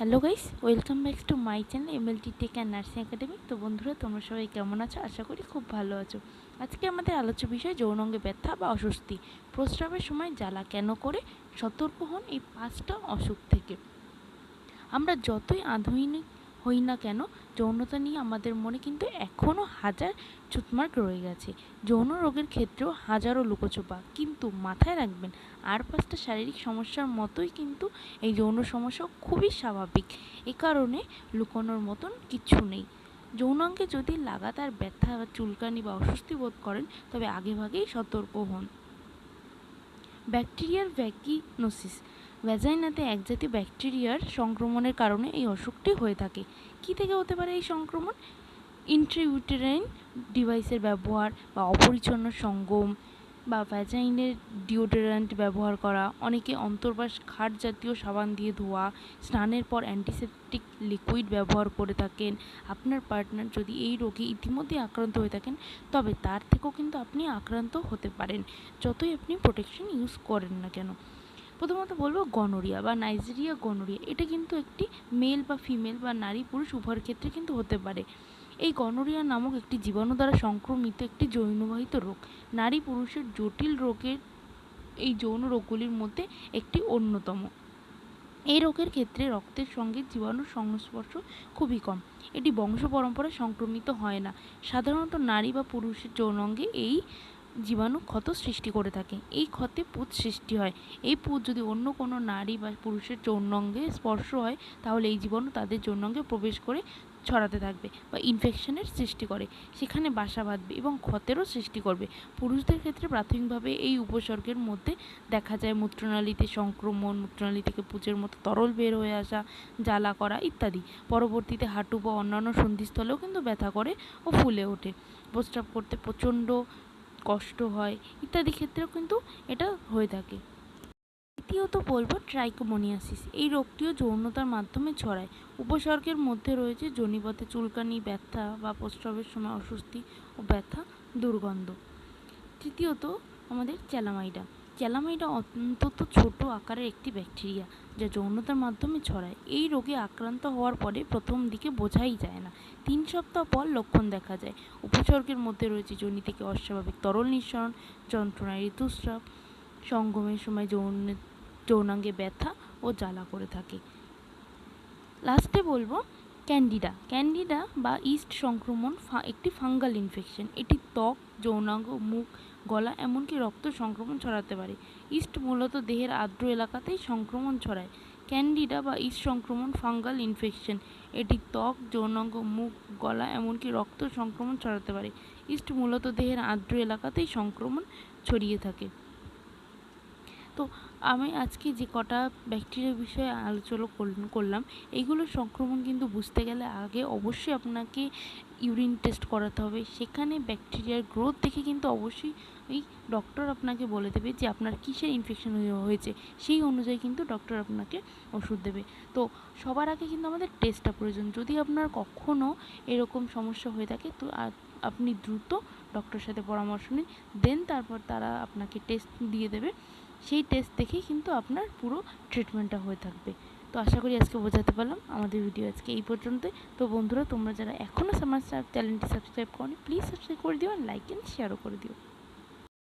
Hello guys welcome back to my channel MLT tech and nursing academy তো বন্ধুরা, তোমরা সবাই কেমন আছো? আশা করি খুব ভালো আছো। আজকে আমাদের আলোচ্য বিষয় যৌনাঙ্গে ব্যথা বা অস্বস্তি। প্রস্রাবের সময় জ্বালা কেন করে? সতর্ক হন এই পাঁচটা অসুখ থেকে। আমরা যতই আধুনিক হই না কেন, যৌনতা নিয়ে আমাদের মনে কিন্তু এখনও হাজার চুতমার্ক রয়ে গেছে। যৌন রোগের ক্ষেত্রেও হাজারো লুকোচোপা। কিন্তু মাথায় রাখবেন, আর পাঁচটা শারীরিক সমস্যার মতোই কিন্তু এই যৌন সমস্যা খুবই স্বাভাবিক। এ কারণে লুকোনোর মতন কিছু নেই। যৌনাঙ্গে যদি লাগাতার ব্যথা বা চুলকানি বা অস্বস্তি বোধ করেন, তবে আগেভাগেই সতর্ক হন। ব্যাকটেরিয়ার ভ্যাকিনোসিস ভ্যাজাইনাতে একজাতীয় ব্যাকটেরিয়ার সংক্রমণের কারণে এই অসুখটি হয়ে থাকে। কী থেকে হতে পারে এই সংক্রমণ? ইন্ট্রিউটেরাইন ডিভাইসের ব্যবহার বা অপরিচ্ছন্ন সঙ্গম বা ভ্যাজাইনের ডিওডোরেন্ট ব্যবহার করা, অনেকে অন্তর্বাস খাট জাতীয় সাবান দিয়ে ধোয়া, স্নানের পর অ্যান্টিসেপটিক লিকুইড ব্যবহার করে থাকেন। আপনার পার্টনার যদি এই রোগে ইতিমধ্যে আক্রান্ত হয়ে থাকেন, তবে তার থেকেও কিন্তু আপনি আক্রান্ত হতে পারেন, যতই আপনি প্রোটেকশন ইউজ করেন না কেন। প্রথমত বলব গনোরিয়া বা নাইজেরিয়া গনোরিয়া। এটা কিন্তু একটি মেল বা ফিমেল বা নারী পুরুষ উভয়ের ক্ষেত্রে কিন্তু হতে পারে। এই গনোরিয়া নামক একটি জীবাণু দ্বারা সংক্রমিত একটি যৌনবাহিত রোগ। নারী পুরুষের জটিল রোগের এই যৌন রোগগুলির মধ্যে একটি অন্যতম। এই রোগের ক্ষেত্রে রক্তের সঙ্গে জীবাণুর সংস্পর্শ খুবই কম। এটি বংশ পরম্পরায় সংক্রমিত হয় না। সাধারণত নারী বা পুরুষের যৌনাঙ্গে এই জীবাণু ক্ষত সৃষ্টি করে থাকে। এই ক্ষতে পুঁজ সৃষ্টি হয়। এই পুঁজ যদি অন্য কোনো নারী বা পুরুষের যৌনাঙ্গে স্পর্শ হয়, তাহলে এই জীবাণু তাদের যৌনাঙ্গে প্রবেশ করে ছড়াতে থাকবে বা ইনফেকশনের সৃষ্টি করে। সেখানে বাসা বাঁধবে এবং ক্ষতেরও সৃষ্টি করবে। পুরুষদের ক্ষেত্রে প্রাথমিকভাবে এই উপসর্গের মধ্যে দেখা যায় মূত্রনালীতে সংক্রমণ, মূত্রনালী থেকে পুঁজের মতো তরল বের হয়ে আসা, জ্বালা করা ইত্যাদি। পরবর্তীতে হাঁটু বা অন্যান্য সন্ধিস্থলেও কিন্তু ব্যথা করে ও ফুলে ওঠে। প্রস্রাব করতে প্রচণ্ড কষ্ট হয়, ইত্যাদি ক্ষেত্রেও কিন্তু এটা হয়ে থাকে। দ্বিতীয়ত বলব ট্রাইকোমোনিয়াসিস এই রোগটিও যৌনতার মাধ্যমে ছড়ায়। উপসর্গের মধ্যে রয়েছে জনিপথে চুলকানি, ব্যথা বা প্রস্রাবের সময় অস্বস্তি ও ব্যথা, দুর্গন্ধ। তৃতীয়ত আমাদের চ্যালামাইডা চ্যালামাইডা অন্তত ছোট আকারের একটি ব্যাকটেরিয়া যা যৌনতার মাধ্যমে ছড়ায়। এই রোগে আক্রান্ত হওয়ার পরে প্রথম দিকে বোঝাই যায় না। তিন সপ্তাহ পর লক্ষণ দেখা যায়। উপসর্গের মধ্যে রয়েছে যোনি থেকে অস্বাভাবিক তরল নিঃসরণ যন্ত্রণায় ঋতুস্রাব, সঙ্গমের সময় যৌন যৌনাঙ্গে ব্যথা ও জ্বালা করে থাকে। লাস্টে বলব, ক্যান্ডিডা। ক্যান্ডিডা বা ইস্ট সংক্রমণ একটি ফাঙ্গাল ইনফেকশন। এটি ত্বক, যৌনাঙ্গ, মুখ গলা এমনকি রক্ত সংক্রমণ ছড়াতে পারে। ইস্ট মূলত দেহের আর্দ্র এলাকাতেই সংক্রমণ ছড়ায়। ক্যান্ডিডা বা ইস্ট সংক্রমণ ফাঙ্গাল ইনফেকশন। এটি ত্বক, যৌনাঙ্গ, মুখ, গলা এমনকি রক্ত সংক্রমণ ছড়াতে পারে। ইস্ট মূলত দেহের আর্দ্র এলাকাতেই সংক্রমণ ছড়িয়ে থাকে। তো আমি আজকে যে কটা ব্যাকটেরিয়া বিষয়ে আলোচনা করলাম এইগুলোর সংক্রমণ কিন্তু বুঝতে গেলে আগে অবশ্যই আপনাকে ইউরিন টেস্ট করাতে হবে। সেখানে ব্যাকটেরিয়ার গ্রোথ দেখে কিন্তু অবশ্যই ওই ডক্টর আপনাকে বলে দেবে যে আপনার কিসের ইনফেকশন হয়েছে, সেই অনুযায়ী কিন্তু ডক্টর আপনাকে ওষুধ দেবে। তো সবার আগে কিন্তু আমাদের টেস্টটা প্রয়োজন। যদি আপনার কখনও এরকম সমস্যা হয়ে থাকে, তো আপনি দ্রুত ডক্টরের সাথে পরামর্শ নিন, দেন তারপর তারা আপনাকে টেস্ট দিয়ে দেবে। সেই টেস্ট দেখেই কিন্তু আপনার পুরো ট্রিটমেন্টটা হয়ে থাকবে। তো আশা করি আজকে বোঝাতে পারলাম। আমাদের ভিডিও আজকে এই পর্যন্তই। তো বন্ধুরা, তোমরা যারা এখনও আমার চ্যানেলটি সাবস্ক্রাইব করো প্লিজ সাবস্ক্রাইব করে দিও আর লাইক অ্যান্ড শেয়ারও করে দিও।